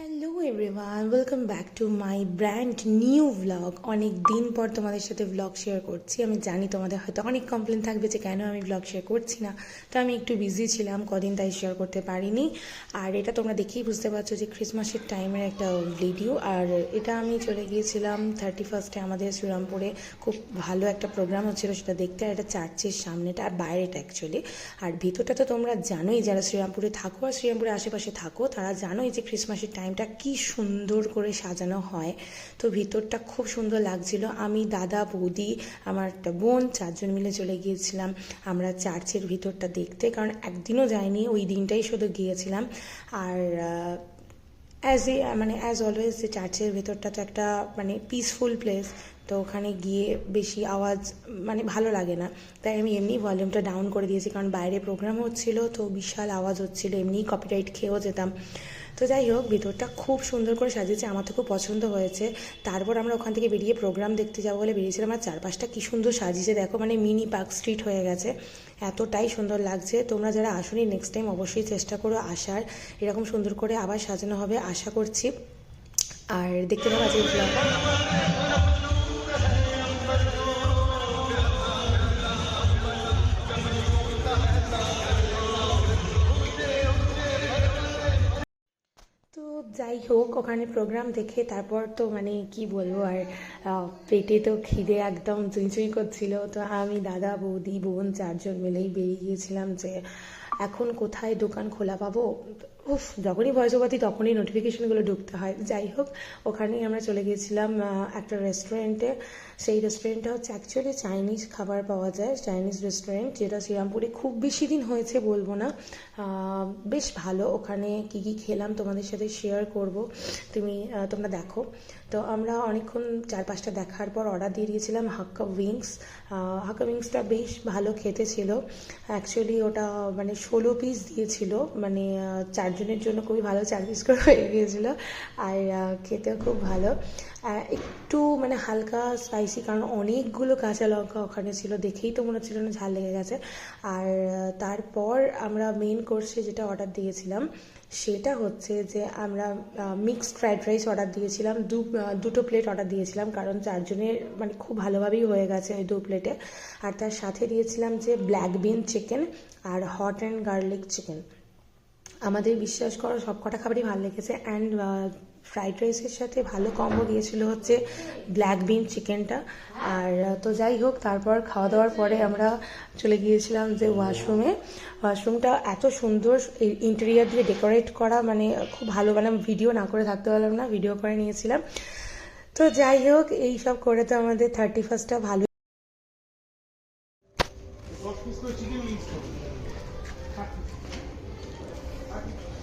Hello everyone welcome back to my brand new blog অনেক দিন পর তোমাদের সাথে ব্লগ শেয়ার করছি। আমি জানি তোমাদের হয়তো অনেক কমপ্লেন থাকবে যে কেন আমি ব্লগ শেয়ার করছি না। তো আমি একটু বিজি ছিলাম, কদিন তাই শেয়ার করতে পারিনি। আর এটা তোমরা দেখেই বুঝতে পারছ যে ক্রিসমাসের টাইমের একটা ভিডিও আর এটা আমি চলে গিয়েছিলাম থার্টি ফার্স্টে আমাদের শ্রীরামপুরে। খুব ভালো একটা প্রোগ্রাম হচ্ছিল সেটা দেখতে, আর এটা চার্চের সামনেটা, আর বাইরেটা অ্যাকচুয়ালি আর ভিতরটা তো তোমরা জানোই, যারা শ্রীরামপুরে থাকো আর শ্রীরামপুরের আশেপাশে থাকো, তারা জানোই যে ক্রিসমাসের টাইমটা কি সুন্দর করে সাজানো হয়। তো ভিতরটা খুব সুন্দর লাগছিল। আমি দাদা, বৌদি, আমার একটা বোন, চারজন মিলে চলে গিয়েছিলাম আমরা চার্চের ভিতরটা দেখতে। কারণ একদিনও যাইনি, ওই দিনটাই শুধু গিয়েছিলাম। আর অ্যাজ এ মানে অ্যাজ অলওয়েজ যে চার্চের ভেতরটা তো একটা মানে পিসফুল প্লেস তো ওখানে গিয়ে বেশি আওয়াজ মানে ভালো লাগে না। তাই আমি এমনি ভলিউমটা ডাউন করে দিয়েছি, কারণ বাইরে প্রোগ্রাম হচ্ছিল, তো বিশাল আওয়াজ হচ্ছিল, এমনি কপিরাইট খেয়েও যেতাম। তো যাই হোক, ভিতরটা খুব সুন্দর করে সাজিয়েছে, আমার তো খুব পছন্দ হয়েছে। তারপর আমরা ওখান থেকে বেরিয়ে প্রোগ্রাম দেখতে যাব বলে বেরিয়েছিলাম, আর চারপাশটা কী সুন্দর সাজিয়েছে, দেখো মানে মিনি পার্ক স্ট্রিট হয়ে গেছে। এতটাই সুন্দর লাগছে। তোমরা যারা আসোনি নেক্সট টাইম অবশ্যই চেষ্টা করো আসার। এরকম সুন্দর করে আবার সাজানো হবে, আশা করছি। আর দেখতে পাবো আজকে যাই হোক, ওখানে প্রোগ্রাম দেখে তারপর তো মানে কি বলব আর পেটে তো খিদে একদম চুঁই করছিল। তো আমি, দাদা, বৌদি, বোন চারজন মিলেই বেরিয়ে গিয়েছিলাম যে, এখন কোথায় দোকান খোলা পাবো? উফ যখনই ভয়সবাতি তখনই নোটিফিকেশনগুলো ঢুকতে হয়। যাই হোক ওখানেই আমরা চলে গিয়েছিলাম একটা রেস্টুরেন্টে সেই রেস্টুরেন্টটা হচ্ছে অ্যাকচুয়ালি চাইনিজ খাবার পাওয়া যায় চাইনিজ রেস্টুরেন্ট যেটা শ্রীরামপুরে খুব বেশি দিন হয়েছে বলব না। বেশ ভালো ওখানে কি কি খেলাম তোমাদের সাথে শেয়ার করব। তুমি তোমরা দেখো। তো আমরা অনেকক্ষণ চার পাঁচটা দেখার পর অর্ডার দিয়ে দিয়েছিলাম হাক্কা উইংস হাক্কা উইংসটা বেশ ভালো খেতে ছিল। অ্যাকচুয়ালি ওটা মানে ষোলো পিস দিয়েছিল মানে আহ, চারজনের জন্য খুবই ভালো চার পিস করে হয়ে গিয়েছিল। আর খেতেও খুব ভালো। একটু মানে হালকা স্পাইসি কারণ অনেকগুলো কাঁচা লঙ্কা ওখানে ছিল। দেখেই তো মনে হচ্ছিল না ঝাল লেগে গেছে। আর তারপর আমরা মেন কোর্সে যেটা অর্ডার দিয়েছিলাম, সেটা হচ্ছে যে আমরা মিক্সড ফ্রাইড রাইস অর্ডার দিয়েছিলাম। দু দুটো প্লেট অর্ডার দিয়েছিলাম, কারণ চারজনের মানে খুব ভালোভাবেই হয়ে গেছে ওই দু প্লেটে আর তার সাথে দিয়েছিলাম যে ব্ল্যাক বিন চিকেন আর হট অ্যান্ড গার্লিক চিকেন আমাদের বিশ্বাস করো সব কটা খাবারই ভালো লেগেছে। অ্যান্ড ফ্রাইড রাইসের সাথে ভালো কম্বো দিয়েছিল হচ্ছে ব্ল্যাক বিন চিকেনটা আর তো যাই হোক, তারপর খাওয়া দাওয়ার পরে আমরা চলে গিয়েছিলাম যে ওয়াশরুমে ওয়াশরুমটা এত সুন্দর ইন্টেরিয়ার দিয়ে ডেকোরেট করা মানে খুব ভালো মানে ভিডিও না করে থাকতে পারলাম না ভিডিও করে নিয়েছিলাম। তো যাই হোক এইসব করে তো আমাদের থার্টি ফার্স্টটা ভালো Aye.